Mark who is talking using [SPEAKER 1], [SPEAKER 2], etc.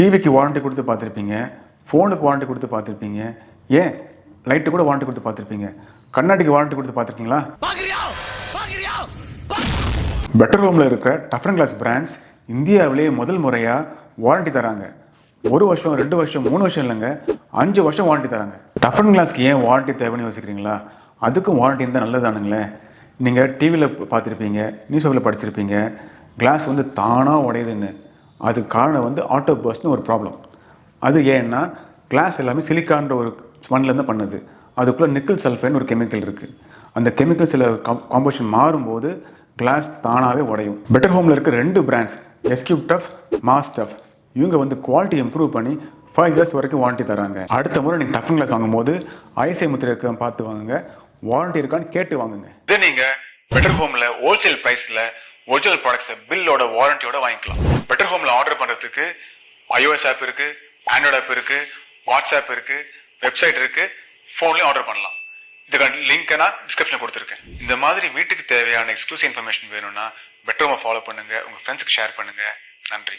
[SPEAKER 1] டிவிக்கு வாரண்டி கொடுத்து பார்த்துருப்பீங்க ஃபோனுக்கு வாரண்டி கொடுத்து பார்த்துருப்பீங்க. ஏன்? லைட்டு கூட வாரண்டி கொடுத்து பார்த்துருப்பீங்க. கண்ணாடிக்கு வாரண்டி கொடுத்து பார்த்துருக்கீங்களா? பெட்டர் ஹோமில் இருக்கிற டஃபன் கிளாஸ் பிராண்ட்ஸ் இந்தியாவிலேயே முதல் முறையாக வாரண்டி தராங்க. ஒரு வருஷம் ரெண்டு வருஷம் மூணு வருஷம் இல்லைங்க அஞ்சு வருஷம் வாரண்டி தராங்க. டஃபன் கிளாஸ்க்கு ஏன் வாரண்டி தேவைன்னு யோசிக்கிறீங்களா? அதுக்கும் வாரண்டி இருந்தால் நல்லதானுங்களே நீங்கள் டிவியில் பார்த்துருப்பீங்க நியூஸ் பேப்பரில் படிச்சிருப்பீங்க கிளாஸ் வந்து தானாக உடையுதுன்னு. அதுக்கு காரணம் வந்து ஆட்டோ பர்ஸ்ட்னு ஒரு ப்ராப்ளம் அது ஏன்னா கிளாஸ் எல்லாமே சிலிக்கான்ற ஒரு மண்ணிலேருந்து தான் பண்ணுது. அதுக்குள்ளே நிக்கல் சல்ஃபைன்னு ஒரு கெமிக்கல் இருக்குது அந்த கெமிக்கல் சில காம்போசிஷன் மாறும்போது கிளாஸ் தானாகவே உடையும். பெட்டர் ஹோமில் இருக்க ரெண்டு brands S cube tough mass tough இவங்க வந்து குவாலிட்டி இம்ப்ரூவ் பண்ணி ஃபைவ் இயர்ஸ் வரைக்கும் வாரண்ட்டி தராங்க. அடுத்த முறை நீங்கள் டஃபன் கிளாஸ் வாங்கும்போது ஐஎஸ்ஐ முத்திரை இருக்க பார்த்து வாங்குங்க. வாரண்ட்டி இருக்கான்னு கேட்டு வாங்குங்க. இதை நீங்கள் பெட்டர் ஹோமில் ஹோல்சேல் ப்ரைஸில் ஒரிஜினல் ப்ராடக்ட்ஸை பில்லோட வாரண்டியோட வாங்கிக்கலாம். பெட்டர் ஹோமில் ஆர்டர் பண்ணுறதுக்கு ஐஓஎஸ் ஆப் இருக்கு ஆண்ட்ராய்டு ஆப் இருக்கு வாட்ஸ்அப் இருக்கு வெப்சைட் இருக்கு ஃபோன்லேயும் ஆர்டர் பண்ணலாம். இதுக்கான லிங்க்கை நான் டிஸ்கிரிப்ஷனில் கொடுத்துருக்கேன். இந்த மாதிரி வீட்டுக்கு தேவையான எக்ஸ்க்ளூசிவ் இன்ஃபர்மேஷன் வேணும்னா பெட்டர் ஃபாலோ பண்ணுங்கள் உங்கள் ஃப்ரெண்ட்ஸுக்கு ஷேர் பண்ணுங்கள் நன்றி.